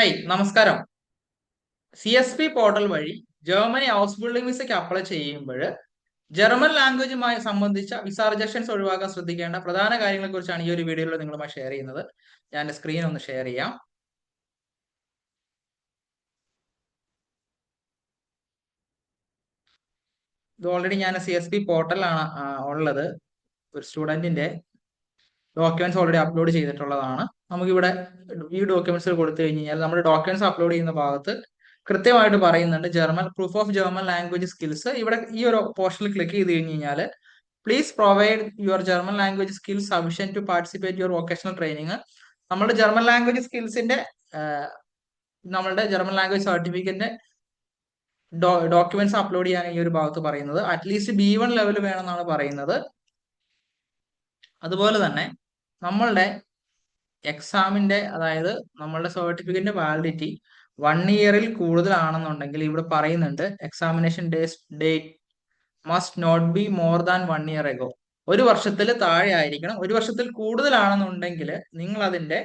Hi നമസ്കാരം. C S P portal വഴി Germany house building വിസയ്ക്ക് അപ്ലൈ ചെയ്യുമ്പോൾ ജർമ്മൻ ലാംഗ്വേജുമായി സംബന്ധിച്ച വിസ റിജക്ഷൻസ് ഒഴിവാക്കാൻ ശ്രദ്ധിക്കേണ്ട പ്രധാന കാര്യങ്ങളെ കുറിച്ചാണ് ഈ ഒരു വീഡിയോയിൽ നിങ്ങളുമായി ഷെയർ ചെയ്യുന്നത്. ഞാൻ സ്ക്രീൻ ഒന്ന് ഷെയർ ചെയ്യാം. ഇത് ഓൾറെഡി ഞാൻ സി എസ് പി പോർട്ടലാണ് ഉള്ളത്. ഒരു സ്റ്റുഡന്റിന്റെ ഡോക്യുമെന്റ്സ് ഓൾറെഡി അപ്ലോഡ് ചെയ്തിട്ടുള്ളതാണ്. നമുക്കിവിടെ ഈ ഡോക്യുമെന്റ്സ് കൊടുത്തു കഴിഞ്ഞാൽ നമ്മുടെ ഡോക്യുമെന്റ്സ് അപ്ലോഡ് ചെയ്യുന്ന ഭാഗത്ത് കൃത്യമായിട്ട് പറയുന്നുണ്ട് German proof of German language skills ഇവിടെ ഈ ഒരു പോർഷനിൽ ക്ലിക്ക് ചെയ്ത് കഴിഞ്ഞ് കഴിഞ്ഞാൽ please provide your German language skills sufficient to participate your vocational training നമ്മുടെ ജർമ്മൻ ലാംഗ്വേജ് സ്കിൽസിന്റെ നമ്മളുടെ ജർമ്മൻ ലാംഗ്വേജ് സർട്ടിഫിക്കറ്റിന്റെ ഡോക്യുമെന്റ്സ് അപ്ലോഡ് ചെയ്യാൻ ഈ ഒരു ഭാഗത്ത് പറയുന്നത്. അറ്റ്ലീസ്റ്റ് ബി വൺ ലെവൽ വേണമെന്നാണ് പറയുന്നത്. അതുപോലെ തന്നെ നമ്മളുടെ എക്സാമിന്റെ അതായത് നമ്മളുടെ സർട്ടിഫിക്കറ്റിന്റെ വാലിഡിറ്റി വൺ ഇയറിൽ കൂടുതലാണെന്നുണ്ടെങ്കിൽ ഇവിടെ പറയുന്നുണ്ട് examination date must not be more than one year ago ഒരു വർഷത്തിൽ താഴെ ആയിരിക്കണം. ഒരു വർഷത്തിൽ കൂടുതലാണെന്നുണ്ടെങ്കിൽ നിങ്ങൾ അതിന്റെ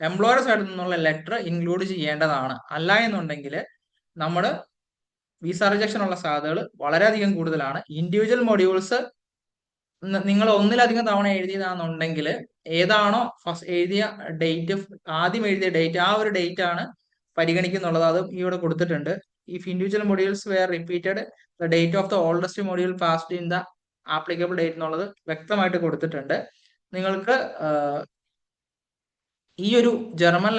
എംപ്ലോയർ സൈഡിൽ നിന്നുള്ള ലെറ്റർ ഇൻക്ലൂഡ് ചെയ്യേണ്ടതാണ്. അല്ല എന്നുണ്ടെങ്കിൽ നമ്മൾ വിസ റിജക്ഷൻ ഉള്ള സാധ്യതകൾ വളരെയധികം കൂടുതലാണ്. ഇൻഡിവിജ്വൽ മൊഡ്യൂൾസ് നിങ്ങൾ ഒന്നിലധികം തവണ എഴുതിയതാണെന്നുണ്ടെങ്കിൽ ഏതാണോ ഫസ്റ്റ് എഴുതിയ ഡേറ്റ് ആദ്യം എഴുതിയ ഡേറ്റ് ആ ഒരു ഡേറ്റ് ആണ് പരിഗണിക്കുന്നുള്ളത്. അത് ഇവിടെ കൊടുത്തിട്ടുണ്ട്. If individual modules were repeated the date of the oldest module passed in the applicable date എന്നുള്ളത് വ്യക്തമായിട്ട് കൊടുത്തിട്ടുണ്ട്. നിങ്ങൾക്ക് ഈ ഒരു ജർമ്മൻ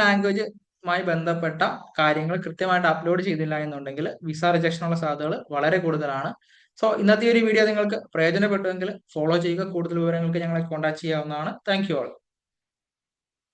ലാംഗ്വേജുമായി ബന്ധപ്പെട്ട കാര്യങ്ങൾ കൃത്യമായിട്ട് അപ്ലോഡ് ചെയ്തില്ല എന്നുണ്ടെങ്കിൽ വിസ റിജക്ഷനുള്ള സാധ്യതകൾ വളരെ കൂടുതലാണ്. സോ ഇന്നത്തെ ഒരു വീഡിയോ നിങ്ങൾക്ക് പ്രയോജനപ്പെട്ടുവെങ്കിൽ ഫോളോ ചെയ്യുക. കൂടുതൽ വിവരങ്ങൾക്ക് ഞങ്ങളെ കോൺടാക്ട് ചെയ്യാവുന്നതാണ്. Thank you all